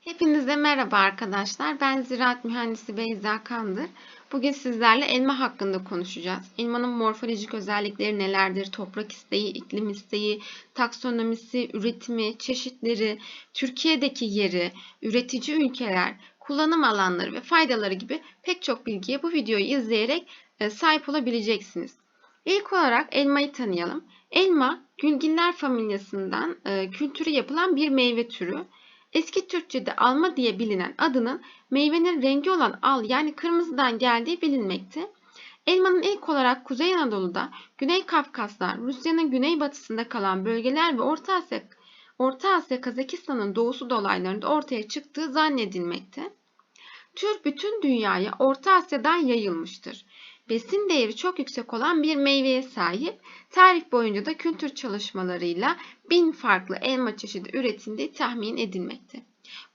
Hepinize merhaba arkadaşlar. Ben Ziraat Mühendisi Beyza Kandır. Bugün sizlerle elma hakkında konuşacağız. Elmanın morfolojik özellikleri nelerdir? Toprak isteği, iklim isteği, taksonomisi, üretimi, çeşitleri, Türkiye'deki yeri, üretici ülkeler, kullanım alanları ve faydaları gibi pek çok bilgiye bu videoyu izleyerek e, sahip olabileceksiniz. İlk olarak elmayı tanıyalım. Elma, gülginler familyasından e, kültürü yapılan bir meyve türü. Eski Türkçe'de alma diye bilinen adının meyvenin rengi olan al yani kırmızıdan geldiği bilinmekte. Elmanın ilk olarak Kuzey Anadolu'da, Güney Kafkaslar, Rusya'nın güneybatısında kalan bölgeler ve Orta Asya, Orta Asya Kazakistan'ın doğusu dolaylarında ortaya çıktığı zannedilmekte. Tür bütün dünyaya Orta Asya'dan yayılmıştır. Besin değeri çok yüksek olan bir meyveye sahip, tarih boyunca da kültür çalışmalarıyla bin farklı elma çeşidi üretildiği tahmin edilmekte.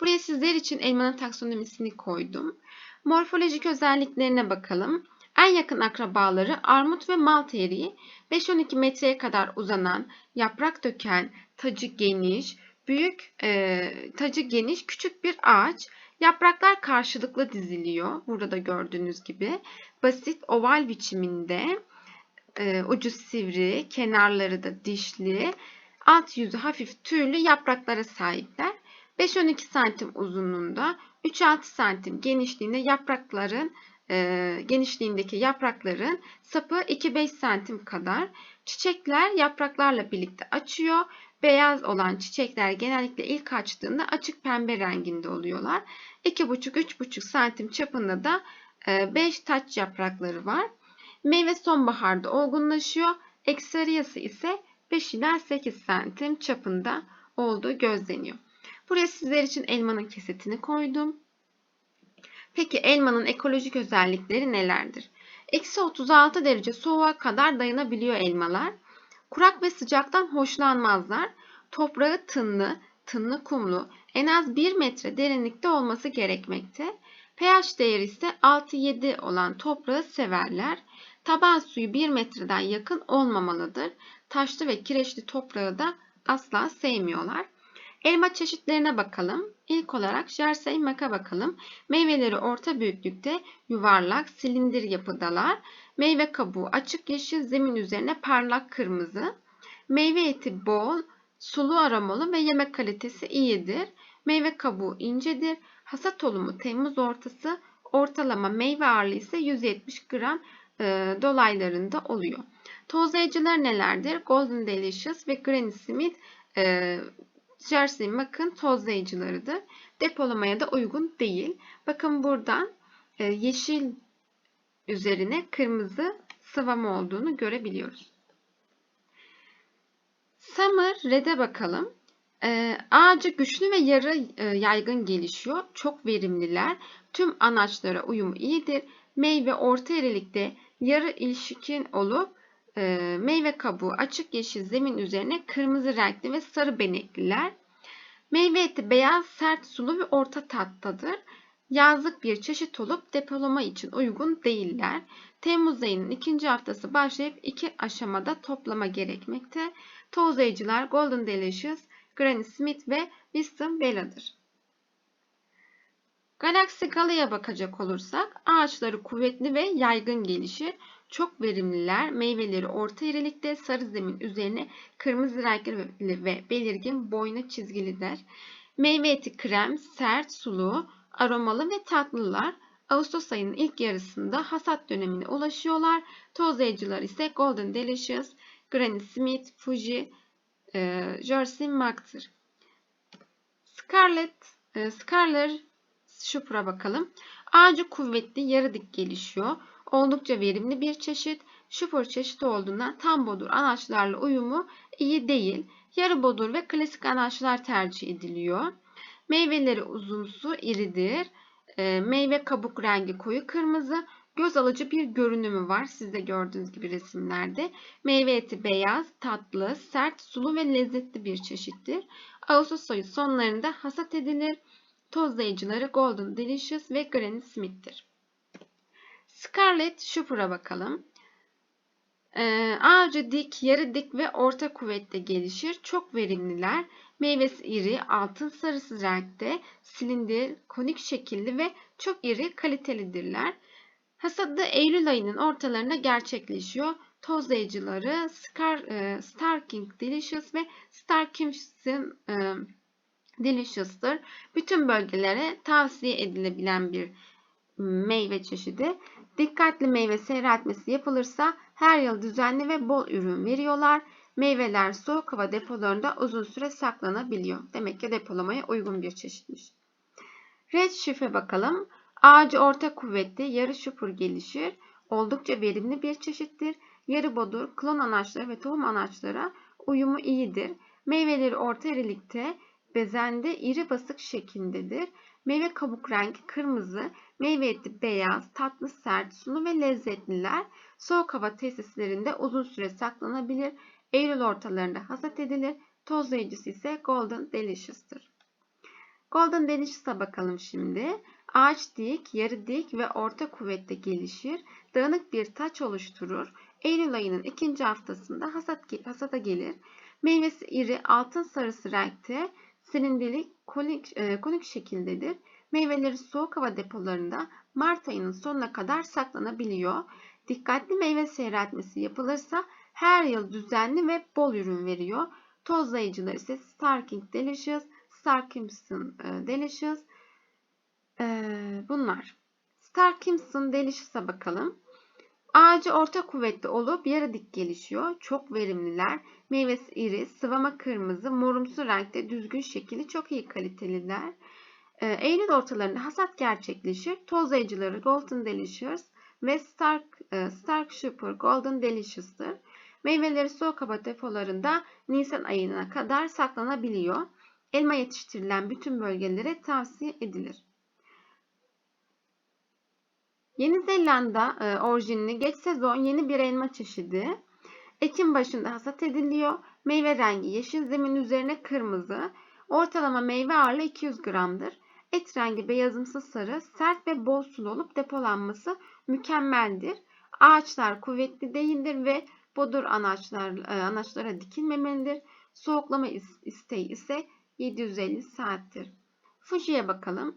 Buraya sizler için elmanın taksonomisini koydum. Morfolojik özelliklerine bakalım. En yakın akrabaları armut ve malt eriği 5-12 metreye kadar uzanan, yaprak döken, tacı geniş, büyük e, tacı geniş küçük bir ağaç. Yapraklar karşılıklı diziliyor. Burada da gördüğünüz gibi. Basit oval biçiminde. E, ucu sivri, kenarları da dişli. Alt yüzü hafif tüylü yapraklara sahipler. 5-12 santim uzunluğunda, 3-6 santim genişliğinde yaprakların e, genişliğindeki yaprakların sapı 2-5 santim kadar. Çiçekler yapraklarla birlikte açıyor. Beyaz olan çiçekler genellikle ilk açtığında açık pembe renginde oluyorlar. 2,5-3,5 santim çapında da 5 e, taç yaprakları var. Meyve sonbaharda olgunlaşıyor. Eksariyası ise 5 ila 8 santim çapında olduğu gözleniyor. Buraya sizler için elmanın kesetini koydum. Peki elmanın ekolojik özellikleri nelerdir? Eksi 36 derece soğuğa kadar dayanabiliyor elmalar. Kurak ve sıcaktan hoşlanmazlar. Toprağı tınlı, tınlı kumlu, en az 1 metre derinlikte olması gerekmekte. pH değeri ise 6-7 olan toprağı severler. Taban suyu 1 metreden yakın olmamalıdır. Taşlı ve kireçli toprağı da asla sevmiyorlar. Elma çeşitlerine bakalım. İlk olarak Jersey Maka bakalım. Meyveleri orta büyüklükte yuvarlak, silindir yapıdalar. Meyve kabuğu açık yeşil, zemin üzerine parlak kırmızı. Meyve eti bol, sulu aromalı ve yemek kalitesi iyidir. Meyve kabuğu incedir. Hasat olumu Temmuz ortası, ortalama meyve ağırlığı ise 170 gram e, dolaylarında oluyor. Tozlayıcılar nelerdir? Golden Delicious ve Granny Smith e, Jersey Mck'ın tozlayıcılarıdır. Depolamaya da uygun değil. Bakın buradan e, yeşil üzerine kırmızı sıvama olduğunu görebiliyoruz. Summer Red'e bakalım. E, ağacı güçlü ve yarı e, yaygın gelişiyor. Çok verimliler. Tüm anaçlara uyumu iyidir. Meyve orta erilikte yarı ilişkin olup e, meyve kabuğu açık yeşil zemin üzerine kırmızı renkli ve sarı benekliler. Meyve eti beyaz, sert, sulu ve orta tattadır. Yazlık bir çeşit olup depolama için uygun değiller. Temmuz ayının ikinci haftası başlayıp iki aşamada toplama gerekmekte. Tozlayıcılar Golden Delicious, Granny Smith ve Wisdom Bella'dır. Galaxy Gala'ya bakacak olursak ağaçları kuvvetli ve yaygın gelişir. Çok verimliler. Meyveleri orta irilikte sarı zemin üzerine kırmızı renkli ve belirgin boyna çizgilidir. Meyve eti krem, sert, sulu, aromalı ve tatlılar. Ağustos ayının ilk yarısında hasat dönemine ulaşıyorlar. Tozlayıcılar ise Golden Delicious, Granny Smith, Fuji, e, Jersey Mark'tır. Scarlet, e, Scarlet Şupra bakalım. Ağacı kuvvetli, yarı dik gelişiyor. Oldukça verimli bir çeşit. Şupur çeşidi olduğundan tam bodur anaçlarla uyumu iyi değil. Yarı bodur ve klasik anaçlar tercih ediliyor. Meyveleri uzunsu, iridir. E, meyve kabuk rengi koyu kırmızı. Göz alıcı bir görünümü var. Siz de gördüğünüz gibi resimlerde. Meyve eti beyaz, tatlı, sert, sulu ve lezzetli bir çeşittir. Ağustos ayı sonlarında hasat edilir. Tozlayıcıları Golden Delicious ve Granny Smith'tir. Scarlet Shopper'a bakalım. Ee, ağacı dik, yarı dik ve orta kuvvette gelişir. Çok verimliler. Meyvesi iri, altın sarısı renkte, silindir, konik şekilli ve çok iri kalitelidirler. Hasadı Eylül ayının ortalarında gerçekleşiyor. Tozlayıcıları Scar, e, Star King Delicious ve Star King'sin e, Delicious'tır. Bütün bölgelere tavsiye edilebilen bir meyve çeşidi. Dikkatli meyve seyreltmesi yapılırsa her yıl düzenli ve bol ürün veriyorlar. Meyveler soğuk hava depolarında uzun süre saklanabiliyor. Demek ki depolamaya uygun bir çeşitmiş. Red şife bakalım. Ağacı orta kuvvetli, yarı şupur gelişir. Oldukça verimli bir çeşittir. Yarı bodur, klon anaçları ve tohum anaçlara uyumu iyidir. Meyveleri orta irilikte, bezende iri basık şeklindedir. Meyve kabuk rengi kırmızı, meyve eti beyaz, tatlı sert, sulu ve lezzetliler. Soğuk hava tesislerinde uzun süre saklanabilir. Eylül ortalarında hasat edilir. Tozlayıcısı ise Golden Delicious'tır. Golden Delicious'a bakalım şimdi. Ağaç dik, yarı dik ve orta kuvvette gelişir. Dağınık bir taç oluşturur. Eylül ayının ikinci haftasında hasat, hasata gelir. Meyvesi iri, altın sarısı renkte, silindirlik, konik, e, konik şekildedir. Meyveleri soğuk hava depolarında Mart ayının sonuna kadar saklanabiliyor. Dikkatli meyve seyreltmesi yapılırsa her yıl düzenli ve bol ürün veriyor. Tozlayıcılar ise Star King Delicious, Star Crimson e, Delicious. E, bunlar. Star Crimson Delicious'a bakalım. Ağacı orta kuvvetli olup yarı dik gelişiyor. Çok verimliler. Meyvesi iri, sıvama kırmızı, morumsu renkte düzgün şekilli çok iyi kaliteliler. E, Eylül ortalarında hasat gerçekleşir. Tozlayıcıları Golden Delicious ve Stark, e, Stark Super Golden Delicious'tır. Meyveleri soğuk hava depolarında Nisan ayına kadar saklanabiliyor. Elma yetiştirilen bütün bölgelere tavsiye edilir. Yeni Zelanda e, orijinli geç sezon yeni bir elma çeşidi. Ekim başında hasat ediliyor. Meyve rengi yeşil zemin üzerine kırmızı. Ortalama meyve ağırlığı 200 gramdır. Et rengi beyazımsı sarı, sert ve bol sulu olup depolanması mükemmeldir. Ağaçlar kuvvetli değildir ve bodur anaçlar, e, anaçlara dikilmemelidir. Soğuklama isteği ise 750 saattir. Fuji'ye bakalım.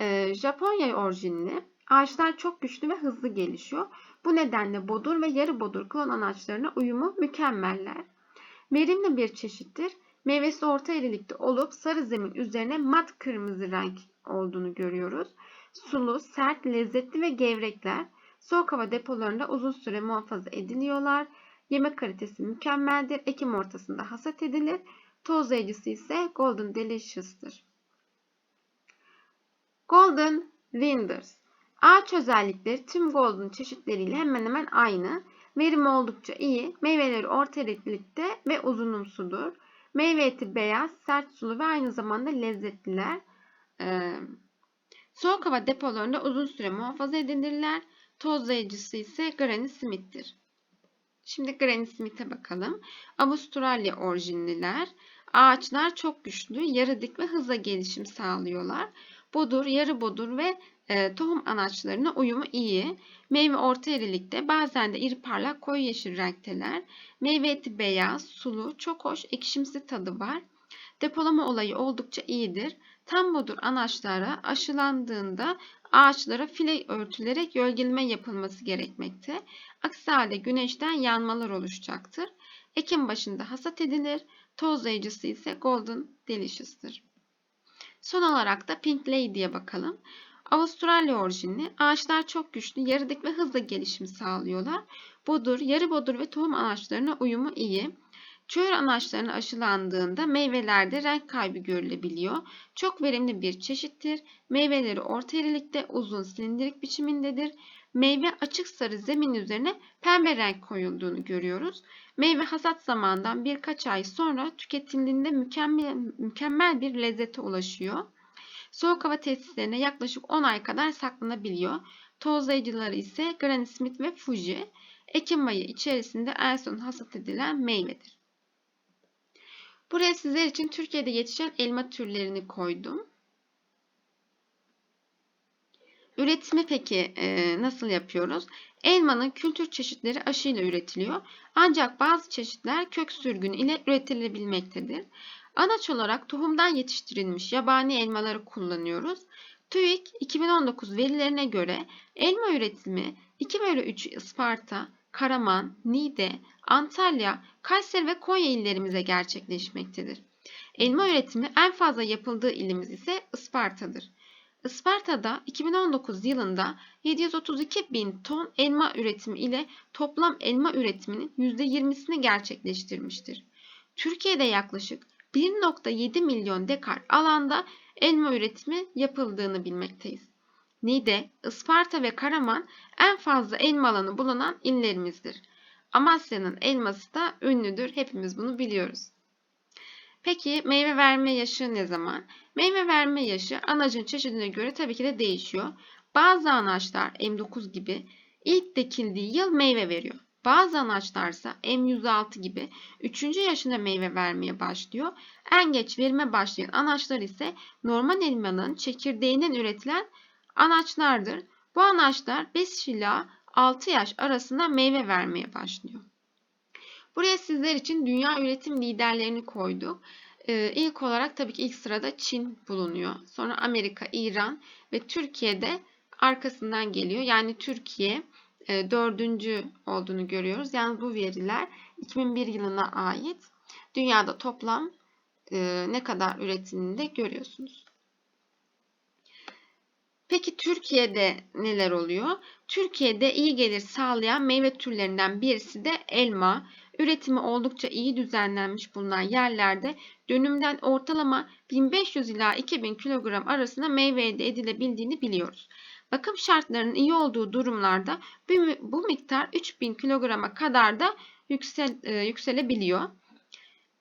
Ee, Japonya orijinli. Ağaçlar çok güçlü ve hızlı gelişiyor. Bu nedenle bodur ve yarı bodur klon anaçlarına uyumu mükemmeller. Verimli bir çeşittir. Meyvesi orta irilikte olup sarı zemin üzerine mat kırmızı renk olduğunu görüyoruz. Sulu, sert, lezzetli ve gevrekler. Soğuk hava depolarında uzun süre muhafaza ediliyorlar. Yemek kalitesi mükemmeldir. Ekim ortasında hasat edilir. Tozlayıcısı ise Golden Delicious'tır. Golden Winders Ağaç özellikleri tüm Golden çeşitleriyle hemen hemen aynı. Verimi oldukça iyi. Meyveleri orta eriklikte ve uzunumsudur. Meyve eti beyaz, sert sulu ve aynı zamanda lezzetliler. Ee, soğuk hava depolarında uzun süre muhafaza edilirler. Tozlayıcısı ise Granny Smith'tir. Şimdi Granny Smith'e bakalım. Avustralya orijinliler. Ağaçlar çok güçlü, yarı dik ve hızla gelişim sağlıyorlar. Bodur, yarı bodur ve e, tohum anaçlarına uyumu iyi. Meyve orta irilikte, bazen de iri parlak koyu yeşil renkteler. Meyve eti beyaz, sulu, çok hoş, ekşimsi tadı var. Depolama olayı oldukça iyidir. Tam bodur anaçlara aşılandığında ağaçlara file örtülerek gölgeleme yapılması gerekmekte. Aksi halde güneşten yanmalar oluşacaktır. Ekim başında hasat edilir. Tozlayıcısı ise Golden Delicious'tır. Son olarak da Pink Lady'ye bakalım. Avustralya orijinli. Ağaçlar çok güçlü, yarıdık ve hızlı gelişim sağlıyorlar. Bodur, yarı bodur ve tohum anaçlarına uyumu iyi. Çöğür anaçlarına aşılandığında meyvelerde renk kaybı görülebiliyor. Çok verimli bir çeşittir. Meyveleri orta irilikte uzun silindirik biçimindedir. Meyve açık sarı zemin üzerine pembe renk koyulduğunu görüyoruz. Meyve hasat zamanından birkaç ay sonra tüketildiğinde mükemmel, mükemmel bir lezzete ulaşıyor. Soğuk hava tesislerine yaklaşık 10 ay kadar saklanabiliyor. Tozlayıcıları ise Granny Smith ve Fuji. Ekim ayı içerisinde en son hasat edilen meyvedir. Buraya sizler için Türkiye'de yetişen elma türlerini koydum. Üretimi peki e, nasıl yapıyoruz? Elmanın kültür çeşitleri aşıyla üretiliyor. Ancak bazı çeşitler kök sürgünü ile üretilebilmektedir. Anaç olarak tohumdan yetiştirilmiş yabani elmaları kullanıyoruz. TÜİK 2019 verilerine göre elma üretimi 2 bölü 3 Isparta, Karaman, Niğde, Antalya, Kayseri ve Konya illerimize gerçekleşmektedir. Elma üretimi en fazla yapıldığı ilimiz ise Isparta'dır. Isparta'da 2019 yılında 732 bin ton elma üretimi ile toplam elma üretiminin %20'sini gerçekleştirmiştir. Türkiye'de yaklaşık 1.7 milyon dekar alanda elma üretimi yapıldığını bilmekteyiz. Niğde, Isparta ve Karaman en fazla elma alanı bulunan illerimizdir. Amasya'nın elması da ünlüdür. Hepimiz bunu biliyoruz. Peki meyve verme yaşı ne zaman? Meyve verme yaşı anacın çeşidine göre tabii ki de değişiyor. Bazı anaçlar M9 gibi ilk dikildiği yıl meyve veriyor. Bazı anaçlarsa M106 gibi 3. yaşında meyve vermeye başlıyor. En geç verime başlayan anaçlar ise normal elmanın çekirdeğinden üretilen anaçlardır. Bu anaçlar 5 ila 6 yaş arasında meyve vermeye başlıyor. Buraya sizler için dünya üretim liderlerini koyduk. Ee, ilk olarak tabii ki ilk sırada Çin bulunuyor. Sonra Amerika, İran ve Türkiye'de arkasından geliyor. Yani Türkiye dördüncü olduğunu görüyoruz. Yani bu veriler 2001 yılına ait. Dünyada toplam e, ne kadar üretimini de görüyorsunuz. Peki Türkiye'de neler oluyor? Türkiye'de iyi gelir sağlayan meyve türlerinden birisi de elma. Üretimi oldukça iyi düzenlenmiş bulunan yerlerde dönümden ortalama 1500 ila 2000 kilogram arasında meyve elde edilebildiğini biliyoruz. Bakım şartlarının iyi olduğu durumlarda bu miktar 3000 kilograma kadar da yüksel, e, yükselebiliyor.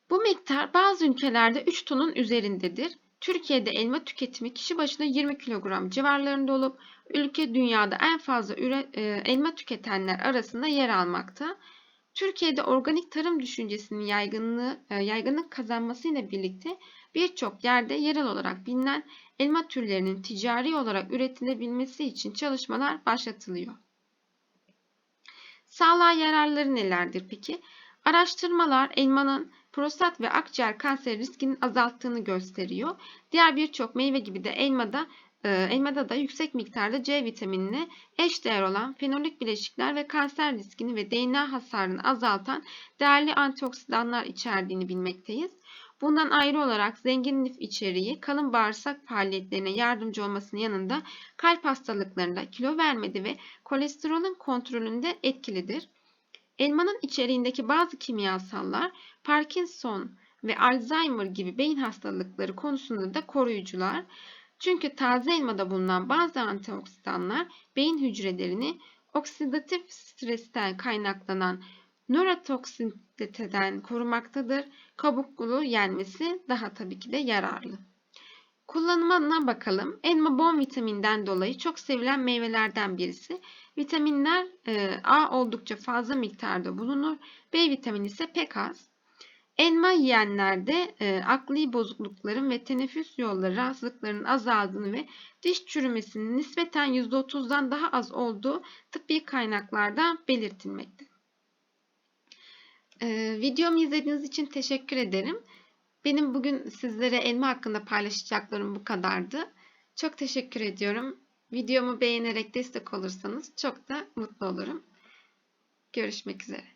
Bu miktar bazı ülkelerde 3 tonun üzerindedir. Türkiye'de elma tüketimi kişi başına 20 kilogram civarlarında olup ülke dünyada en fazla üre, e, elma tüketenler arasında yer almakta. Türkiye'de organik tarım düşüncesinin yaygınlığı, e, yaygınlık kazanmasıyla birlikte birçok yerde yerel olarak bilinen elma türlerinin ticari olarak üretilebilmesi için çalışmalar başlatılıyor. Sağlığa yararları nelerdir peki? Araştırmalar elmanın prostat ve akciğer kanseri riskinin azalttığını gösteriyor. Diğer birçok meyve gibi de elmada elmada da yüksek miktarda C vitaminine eşdeğer olan fenolik bileşikler ve kanser riskini ve DNA hasarını azaltan değerli antioksidanlar içerdiğini bilmekteyiz. Bundan ayrı olarak zengin lif içeriği kalın bağırsak faaliyetlerine yardımcı olmasının yanında kalp hastalıklarında, kilo vermede ve kolesterolün kontrolünde etkilidir. Elmanın içeriğindeki bazı kimyasallar Parkinson ve Alzheimer gibi beyin hastalıkları konusunda da koruyucular. Çünkü taze elmada bulunan bazı antioksidanlar beyin hücrelerini oksidatif stresten kaynaklanan nörotoksiteden korumaktadır. Kabuklu yenmesi daha tabii ki de yararlı. Kullanımına bakalım. Elma bon vitaminden dolayı çok sevilen meyvelerden birisi. Vitaminler e, A oldukça fazla miktarda bulunur. B vitamini ise pek az. Elma yiyenlerde e, akli bozuklukların ve teneffüs yolları rahatsızlıklarının azaldığını ve diş çürümesinin nispeten %30'dan daha az olduğu tıbbi kaynaklarda belirtilmekte. E, videomu izlediğiniz için teşekkür ederim. Benim bugün sizlere elma hakkında paylaşacaklarım bu kadardı. Çok teşekkür ediyorum. Videomu beğenerek destek olursanız çok da mutlu olurum. Görüşmek üzere.